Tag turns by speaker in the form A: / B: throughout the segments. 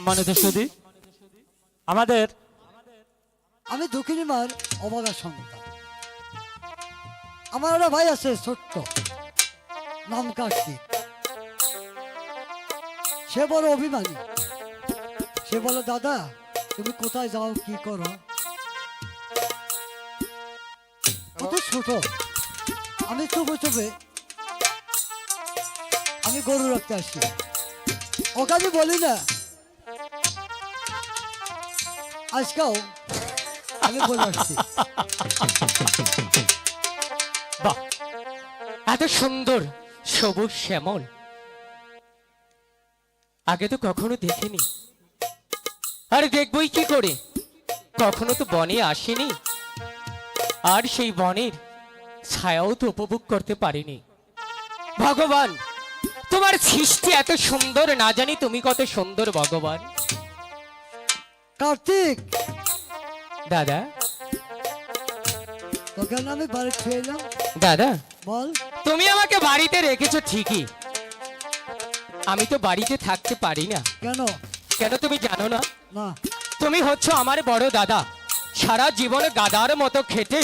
A: সম্মানিত সুদী আমাদের
B: আমি দক্ষিণী মার অবাগা সন্তান। আমার ভাই আছে ছোট্ট, নাম কার্তিক। সে বড় অভিমানী। সে বলে, দাদা, তুমি কোথায় যাও, কি করো? কত ছোট। আমি চুপে চুপে আমি গরু রাখতে আসি। ওকে আমি বলি না আজকেও আমি বলে আসছি
C: এত সুন্দর সবুজ শ্যামল। আগে তো কখনো দেখিনি। আর দেখবই কি করে? কখনো তো বনে আসেনি। আর সেই বনের ছায়াও তো উপভোগ করতে পারিনি। ভগবান, তোমার সৃষ্টি এত সুন্দর, না জানি তুমি কত সুন্দর, ভগবান।
B: কার্তিক!
C: দাদা?
B: তোকে না আমি বাড়ি ছুঁয়ে এলাম।
C: দাদা?
B: বল।
C: তুমি আমাকে বাড়িতে রেখেছো ঠিকই। আমি তো বাড়িতে থাকতে পারি না।
B: কেন?
C: কেন তুমি জানো না?
B: না।
C: তুমি হচ্ছ আমার বড় দাদা। সারা জীবনে গাদার মতো খেটে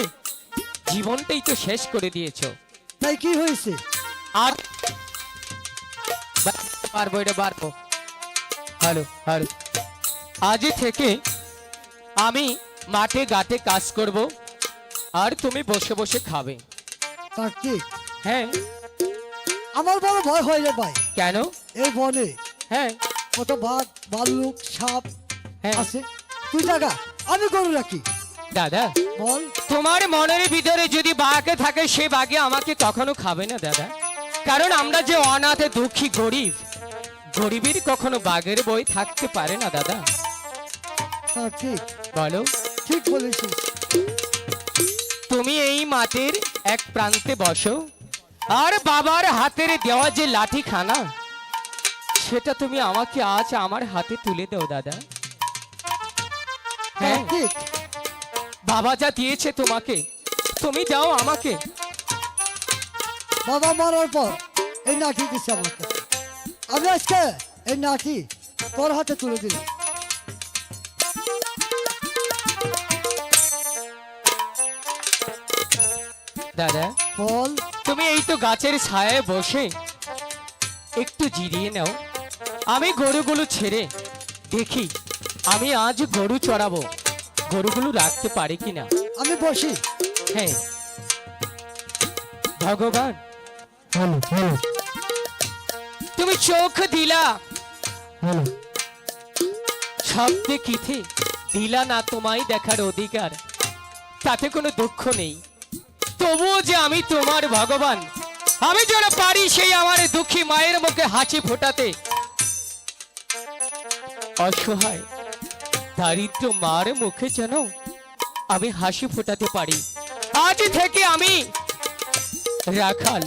C: জীবনটাই তো শেষ করে দিয়েছ।
B: তাই কি হয়েছে?
C: আর পারব এটা পারব হ্যালো হ্যালো আজ থেকে আমি মাঠে ঘাটে কাজ করব আর তুমি বসে বসে খাবে।
B: কার্তিক।
C: হ্যাঁ।
B: আমার বড় ভয় হয় রে ভাই।
C: কেন?
B: এই বনে
C: হ্যাঁ।
B: কত বাঘ ভাল্লুক সাপ
C: হ্যাঁ।
B: আছে। তুই আমি গরু রাখি।
C: দাদা
B: বল।
C: তোমার মনের ভিতরে যদি বাঘে থাকে সে বাঘে আমাকে কখনো খাবে না দাদা। কারণ আমরা যে অনাথে দুঃখী গরিব গরিবের কখনো বাঘের বই থাকতে পারে না দাদা।
B: কার্তিক
C: বলো
B: ঠিক বলেছিস।
C: তুমি এই মাঠের এক প্রান্তে বসো আর বাবার হাতের দেওয়া যে লাঠি খানা সেটা তুমি আমাকে আজ আমার হাতে তুলে দাও দাদা। হ্যাঁ
B: কার্তিক
C: বাবা যা দিয়েছে তোমাকে তুমি দাও আমাকে।
B: বাবা মারার পর এই নাঠি দিচ্ছে আমার কাছে আমি আজকে এই নাঠি তোর হাতে তুলে দিলাম।
C: দাদা।
B: বল।
C: তুমি এই তো গাছের ছায়ায় বসে একটু জিরিয়ে নাও। আমি গরুগুলো ছেড়ে দেখি আমি আজ গরু চড়াবো। গরুগুলো রাখতে পারি কিনা?
B: আমি বসি।
C: হ্যাঁ। ভগবান।
B: Hello hello.
C: তুমি চোখ দিলা।
B: হ্যালো।
C: শব্দে কিথে দিলা না তোমায় দেখার অধিকার? তাতে কোনো দুঃখ নেই। তবুও যে আমি তোমার ভগবান, আমি যেন পারি সেই আমার দুঃখী মায়ের মুখে হাসি ফোটাতে। অসহায়, দারিদ্র মার মুখে যেন আমি হাসি ফোটাতে পারি। আজ থেকে আমি রাখাল।